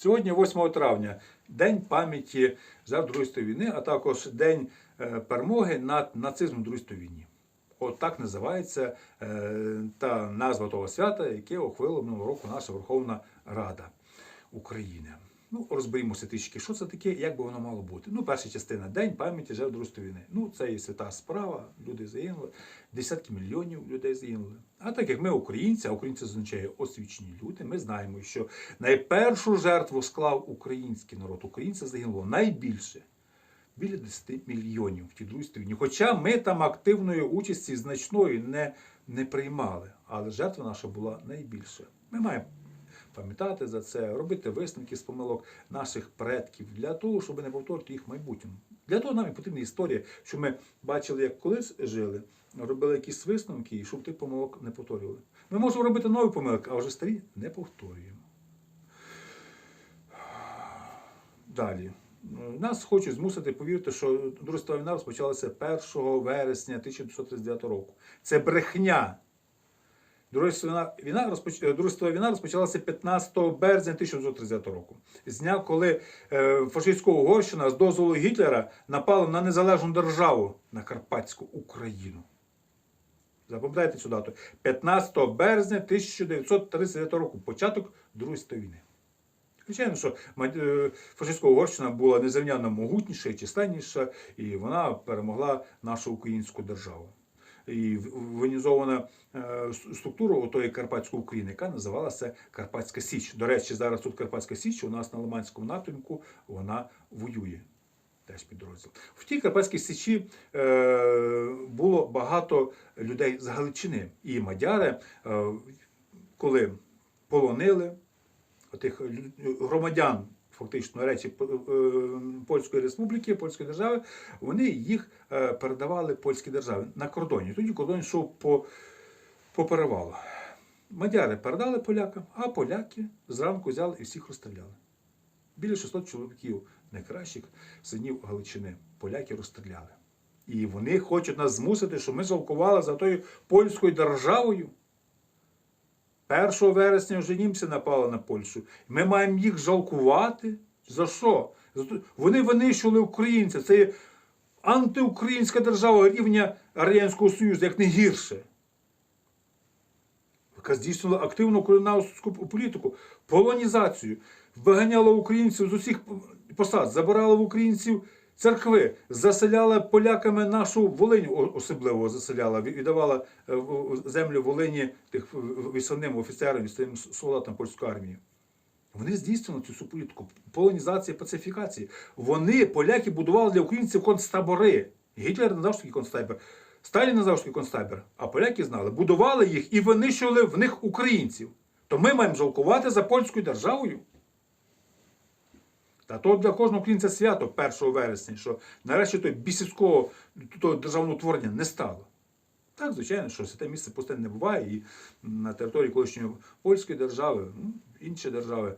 Сьогодні, 8 травня, День пам'яті за Другої світової війни, а також День е, перемоги над нацизмом Другої світової війни. От так називається е, та назва того свята, яке ухвалила минулого року наша Верховна Рада України. Ну, розберімося трішки, що це таке, як би воно мало бути. Ну, перша частина День пам'яті жертв Другої війни. Ну, це є свята справа, люди загинули, десятки мільйонів людей загинули. А так як ми українці, а українці означає освічені люди, ми знаємо, що найпершу жертву склав український народ. Українців загинуло найбільше. Біля 10 мільйонів в тій війні. Хоча ми там активної участі значної не, не приймали, але жертва наша була найбільша. Ми маємо пам'ятати за це, робити висновки з помилок наших предків для того, щоб не повторити їх в майбутньому. Для того нам і потрібна історія, щоб ми бачили, як колись жили, робили якісь висновки, і щоб тих помилок не повторювали. Ми можемо робити нові помилки, а вже старі не повторюємо. Далі. Нас хочуть змусити повірити, що Друга війна розпочалася 1 вересня 1939 року. Це брехня. Друга світова війна, е, війна розпочалася 15 березня 1939 року. З дня, коли е, фашистська Угорщина з дозволу Гітлера напала на незалежну державу на Карпатську Україну. Запам'ятайте цю дату. 15 березня 1939 року. Початок Другої світової війни. Звичайно, що е, фашистська Угорщина була незрівняно могутніша і численніша, і вона перемогла нашу українську державу. І воєнізована е, структура тої Карпатської України, яка називалася Карпатська Січ. До речі, зараз тут Карпатська Січ, у нас на Лиманському напрямку вона воює. Теж підрозділ. В тій Карпатській Січі е, було багато людей з Галичини. І мадяри, е, коли полонили, тих громадян, фактично речі е, Польської Республіки, Польської держави, вони їх е, передавали польській державі на кордоні. Тоді кордон йшов по, по перевалу. Мадяри передали полякам, а поляки зранку взяли і всіх розстріляли. Біля 600 чоловіків найкращих синів Галичини поляки розстріляли. І вони хочуть нас змусити, щоб ми жалкували за тою польською державою. 1 вересня вже німці напали на Польщу. Ми маємо їх жалкувати. За що? Вони винищували українців. Це є антиукраїнська держава рівня Радянського Союзу, як не гірше. Яка здійснила активну кулінарську політику, полонізацію, виганяла українців з усіх посад, забирала в українців церкви, заселяла поляками нашу Волинь, особливо заселяла, віддавала е, землю Волині тих вісланим офіцерам, вісланим солдатам польської армії. Вони здійснювали цю всю політику полонізації, пацифікації. Вони, поляки, будували для українців концтабори. Гітлер не знав, що таке концтабір. Сталін не знав, концтабір. А поляки знали, будували їх і винищували в них українців. То ми маємо жалкувати за польською державою. Та то для кожного українця свято 1 вересня, що нарешті той бісівського того державного творення не стало. Так, звичайно, що святе місце пусте не буває, і на території колишньої польської держави, ну, інші держави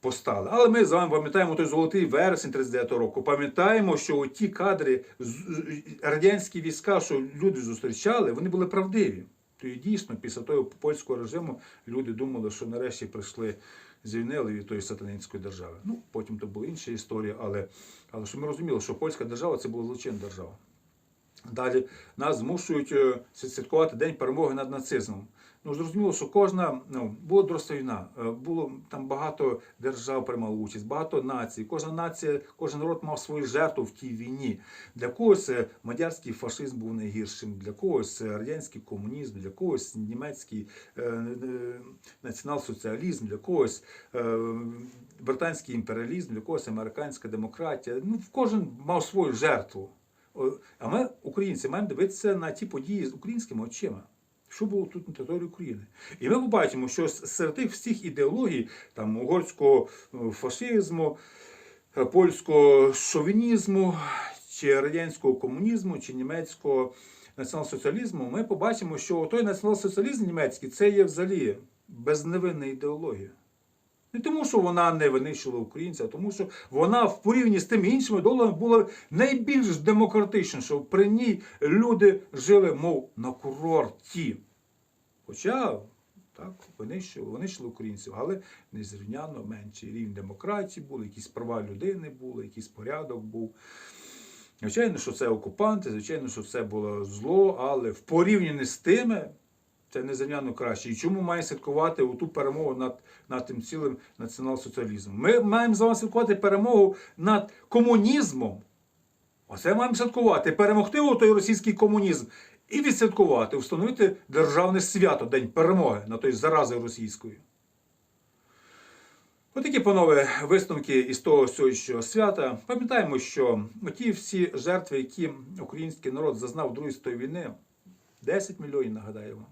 постали. Але ми з вами пам'ятаємо той золотий вересень 39-го року. Пам'ятаємо, що ті кадри, радянські війська, що люди зустрічали, вони були правдиві. То і дійсно, після того польського режиму люди думали, що нарешті прийшли, звільнили від тої сатанинської держави. Ну, потім то була інша історія, але, але що ми розуміли, що польська держава це була злочинна держава. Далі нас змушують е, святкувати День перемоги над нацизмом. Ну, зрозуміло, що кожна ну, була доросла війна, е, було там багато держав приймало участь, багато націй. Кожна нація, кожен народ мав свою жертву в тій війні. Для когось е, мадярський фашизм був найгіршим, для когось радянський комунізм, для когось німецький е, е, націонал-соціалізм, для когось е, британський імперіалізм, для когось американська демократія. Ну, кожен мав свою жертву. А ми, українці, маємо дивитися на ті події з українськими очима. Що було тут на території України? І ми побачимо, що серед тих всіх ідеологій, там угорського е, фашизму, е, польського шовінізму, чи радянського комунізму, чи німецького націонал-соціалізму, ми побачимо, що той націонал-соціалізм німецький це є взагалі безневинна ідеологія. Не тому, що вона не винищувала українців, а тому, що вона в порівнянні з тими іншими доларами була найбільш демократична, що при ній люди жили, мов на курорті. Хоча Так, винищували, винищили українців, але незрівняно менший рівень демократії був, якісь права людини були, якийсь порядок був. Звичайно, що це окупанти, звичайно, що це було зло, але в порівнянні з тими це незрівняно краще. І чому має святкувати ту перемогу над, над тим цілим націонал-соціалізмом? Ми маємо з вами святкувати перемогу над комунізмом. Оце маємо святкувати. Перемогти у той російський комунізм і відсвяткувати, встановити державне свято, День перемоги на той зарази російської. Отакі, панове, висновки із того сьогоднішнього свята. Пам'ятаємо, що ті всі жертви, які український народ зазнав Другої світової війни, 10 мільйонів, нагадаю вам.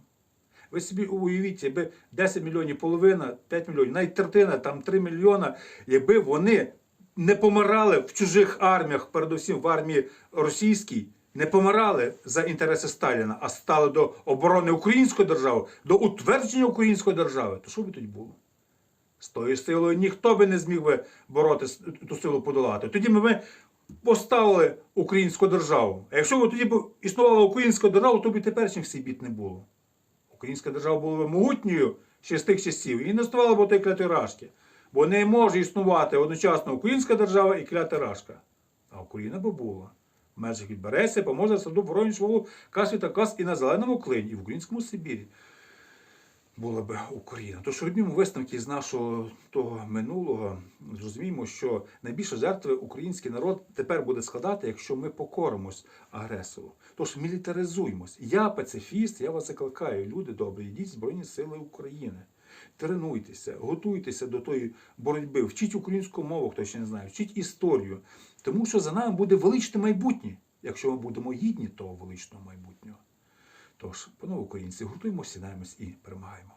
Ви собі уявіть, якби 10 мільйонів половина, 5 мільйонів, навіть третина, там 3 мільйона, якби вони не помирали в чужих арміях, передусім в армії російській, не помирали за інтереси Сталіна, а стали до оборони української держави, до утвердження української держави, то що би тоді було? З тою силою ніхто би не зміг би бороти ту силу подолати. Тоді ми, ми поставили українську державу. А якщо б тоді б існувала українська держава, то б і теперішніх всіх бід не було. Українська держава була могутньою ще з тих часів і не ставала б отої клятий рашки. Бо не може існувати одночасно українська держава і клята рашка. А Україна би була. В межах від поможе саду, Воронеж, Волу, Касвіта, Кас і на Зеленому клині, і в українському Сибірі була б Україна. Тож робімо висновки з нашого того минулого. Зрозуміємо, що найбільше жертви український народ тепер буде складати, якщо ми покоримось агресору. Тож мілітаризуємось. Я пацифіст, я вас закликаю, люди добрі, йдіть в Збройні Сили України. Тренуйтеся, готуйтеся до тої боротьби, вчіть українську мову, хто ще не знає, вчіть історію. Тому що за нами буде величне майбутнє, якщо ми будемо гідні того величного майбутнього. Тож, панове українці, гуртуємося, сідаємось і перемагаємо.